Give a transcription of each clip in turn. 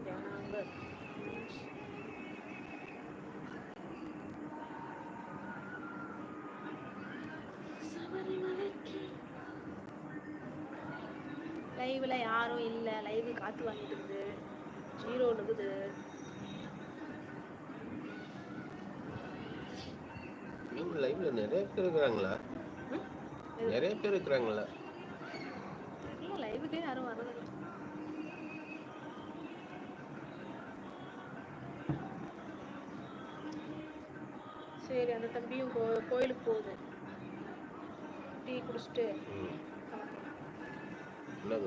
தியானாங்க சபரிமலைக்கு லைவ்ல யாரும் இல்ல. லைவ் காத்து வாங்கிட்டு இருக்குது ஜீரோ இருக்குது லைவ்ல நிறைய பேர் இருக்கிறாங்களா? நிறைய பேர் இருக்கிறாங்களா? லைவுக்கே யாரும் வர்றதில்ல சரி அந்த தம்பியும் கோ கோயிலுக்கு போகுது. டீ குடிச்சிட்டு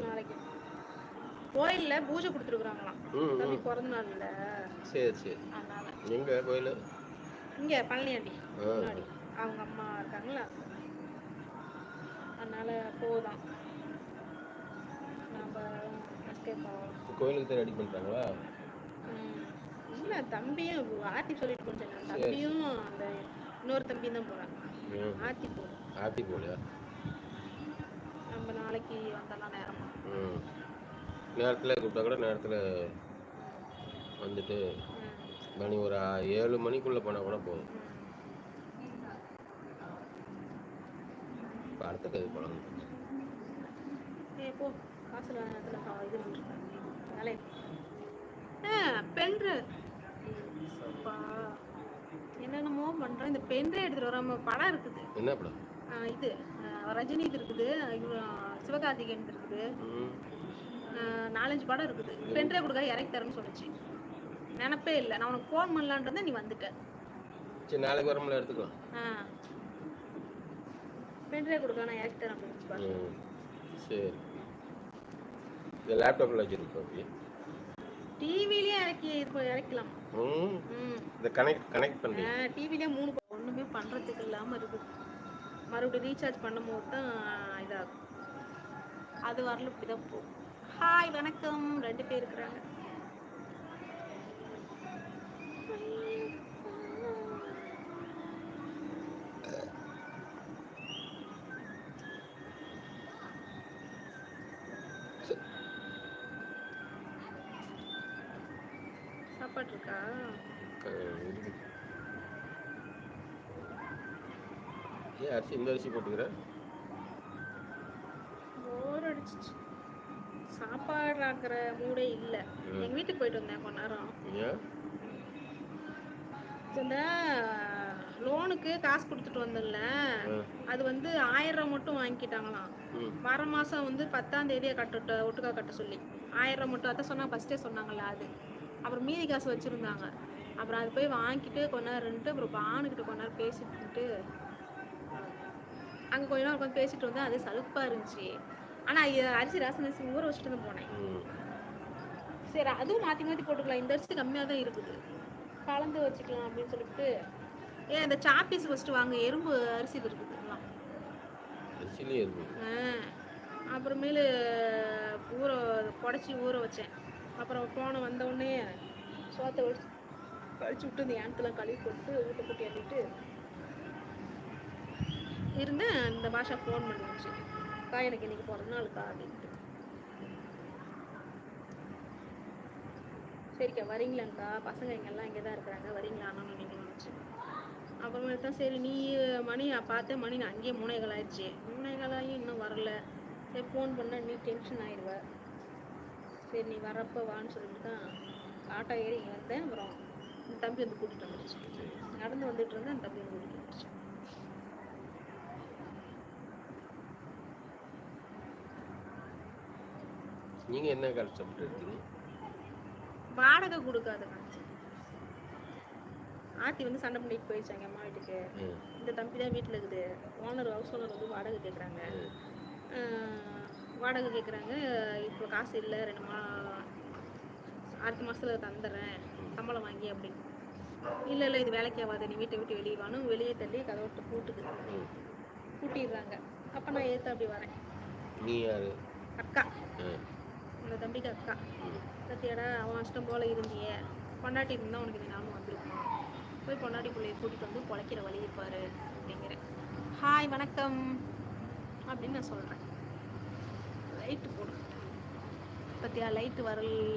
நாளைக்கு. கோயில்ல பூஜை கொடுத்துருக்குறாங்களாம். தம்பி பிறந்த நாள்ல. சரி சரி. அதனால. எங்க கோயில்? இங்க பழனியாண்டி. முன்னாடி. அவங்க அம்மா இருக்காங்களா? அதனால போதான். நம்ம எஸ்கேப் ஆகலாம். கோயிலுக்கு தான் ரெடி பண்ணுறாங்களா. இல்ல தம்பியும் ஆர்த்தி சொல்லிட்டு சரி. தம்பியும் அந்த இன்னொரு தம்பி தான் போறாங்க. ம். ஆர்த்தி போகும் ஆத்தி போலையா? நம்ம நாளைக்கு வந்தலாம் நேரமா? நேரத்தில் கூப்பிட்டா கூட நேரத்தில் வந்துட்டு. மணி ஒரு ஏழு மணிக்குள்ளே போனால் கூட போதும். இப்போ அடுத்த கதை போகலாம் போ. காசு வேலை பென்று. என்னென்னமோ பண்றேன் இந்த பென்றே எடுத்துட்டு வராம படம் இருக்குது. என்ன படம்? இது. ரஜினி இது இருக்குது. சிவகார்த்திகேயன் இது இருக்குது நாலஞ்சு படம் இருக்குது. பென்றே கொடுக்க இறக்கி தரேன்னு சொல்லுச்சு. நினப்பே இல்லை. நான் உனக்கு ஃபோன் பண்ணலான்றத நீ வந்துட்ட. சரி நாளைக்கு வரமுல எடுத்துக்கலாம். ஆ. பென்றே கொடுக்க நான் இறக்கி தரேன் சரி. இந்த லேப்டாப்பில் வச்சுருக்கோம் அப்படி டிவிலேயே இறக்கி இறக்கலாம். இதை கனெக்ட் கனெக்ட் பண்ணி. டிவிலே மூணு ஒண்ணுமே பண்றதுக்கு இல்லாம இருக்குது. மறுபடியும் ரீசார்ஜ் பண்ணும்போது தான் இதாகும். அது வரல இப்படிதான் போகும் ஹாய் வணக்கம். ரெண்டு பேர் இருக்கிறாங்க. சாப்பாடு இருக்கா ஏன் அரிசி இந்த அரிசி போட்டுக்கிற? போர் அடிச்சிச்சு. சாப்பாடு ஆக்குற மூடே இல்லை. எங்க வீட்டுக்கு போயிட்டு வந்தேன் கொஞ்ச நேரம். இந்த லோனுக்கு காசு கொடுத்துட்டு வந்தேன்ல. ஆ. அது வந்து ஆயிரம் ரூபா மட்டும் வாங்கிக்கிட்டாங்களாம். வர மாசம் வந்து பத்தாம் தேதியை கட்டுட்ட ஒட்டுக்கா கட்ட சொல்லி. ஆயிரம் ரூபா மட்டும் அதான் சொன்னா ஃபர்ஸ்டே சொன்னாங்கல்ல அது. அப்புறம் மீதி காசு வச்சிருந்தாங்க. அப்புறம் அது போய் வாங்கிட்டு கொஞ்ச நேரம் இருந்துட்டு அப்புறம் பானுக்கிட்ட கொஞ்ச நேரம் பேசிட்டு அங்க கொஞ்ச நேரம் உட்காந்து பேசிட்டு வந்தேன் அது சலுப்பா இருந்துச்சு. ஆனா இது அரிசி ரசம் அரிசி ஊற வச்சுட்டு தான் போனேன். சரி அதுவும் மாத்தி மாத்தி போட்டுக்கலாம். இந்த அரிசி கம்மியா தான் இருக்குது. கலந்து வச்சுக்கலாம் அப்படின்னு சொல்லிட்டு. ஏன் இந்த சாப்பீஸ் ஃபர்ஸ்ட் வாங்க. எறும்பு அரிசி இருக்குதுலாம் அரிசிலேயே இருக்கு ஆ. அப்புறமேலு ஊற புடச்சி ஊற வச்சேன். அப்புறம் போன வந்த உடனே சோத்தை ஒழிச்சு கழிச்சு விட்டு இந்த ஏனத்தெல்லாம் கழுவி போட்டு ஊட்ட போட்டு எண்ணிட்டு இருந்தேன் இந்த பாஷா ஃபோன் பண்ணிச்சு. அக்கா எனக்கு இன்னைக்கு பிறந்த நாளுக்கா அப்படின்ட்டு. சரிக்கா வரீங்களாங்க்கா பசங்க இங்கெல்லாம் இங்கே தான் இருக்கிறாங்க. வரீங்களா? அண்ணன் நீங்கள் வந்துச்சு அப்புறமேட்டு தான் சரி நீ மணி பார்த்தேன் மணி நான் அங்கேயே மூணேகால் ஆயிடுச்சு. மூணேகால் ஆகி இன்னும் வரல. சரி ஃபோன் பண்ண நீ டென்ஷன் ஆயிடுவேன் சரி நீ வரப்போ வான்னு சொல்லிட்டு தான் ஆட்டோ ஏறி இங்கே வந்தேன். அப்புறம் என் தம்பி வந்து கூட்டிகிட்டு வந்துடுச்சு நடந்து வந்துட்டு இருந்தேன் என் தம்பி வந்து கூட்டிகிட்டு வந்துடுச்சு நீங்கள் என்ன கஷ்டப்பட்டு எடுத்தீங்க? வாடகை கொடுக்காத காசு ஆத்தி வந்து சண்டை பண்ணிட்டு போயிடுச்சு எங்கள் அம்மா வீட்டுக்கு. இந்த தம்பி தான் வீட்டில் இருக்குது. ஓனர் ஹவுஸ் ஓனர் வந்து வாடகை கேட்குறாங்க வாடகை கேட்குறாங்க இப்போ காசு இல்லை ரெண்டு மா அடுத்த மாதத்தில் தந்துடுறேன் சம்பளம் வாங்கி அப்படின்னு. இல்லை இல்லை இது வேலைக்கு ஆகாது. நீ வீட்டை விட்டு வெளியே வானும் வெளியே தள்ளி கதவை பூட்டுது. ம். பூட்டிடுறாங்க. அப்போ நான் ஏற்று அப்படி வரேன். நீ யாரு? அக்கா. அந்த தம்பிக்கு அக்கா. ம். சத்தியாடா அவன் இஷ்டம் போல் இருந்தியே. பொண்டாட்டி இருந்தால் உனக்கு இந்த ஞாபகம் வந்திருக்கும். போய் பொண்டாட்டி பிள்ளைய கூட்டிகிட்டு வந்து பொழைக்கிற வழி இருப்பாரு அப்படிங்கிறேன். ஹாய் வணக்கம். அப்படின்னு நான் சொல்கிறேன் லைட்டு போடு. பார்த்தியா லைட்டு வரல.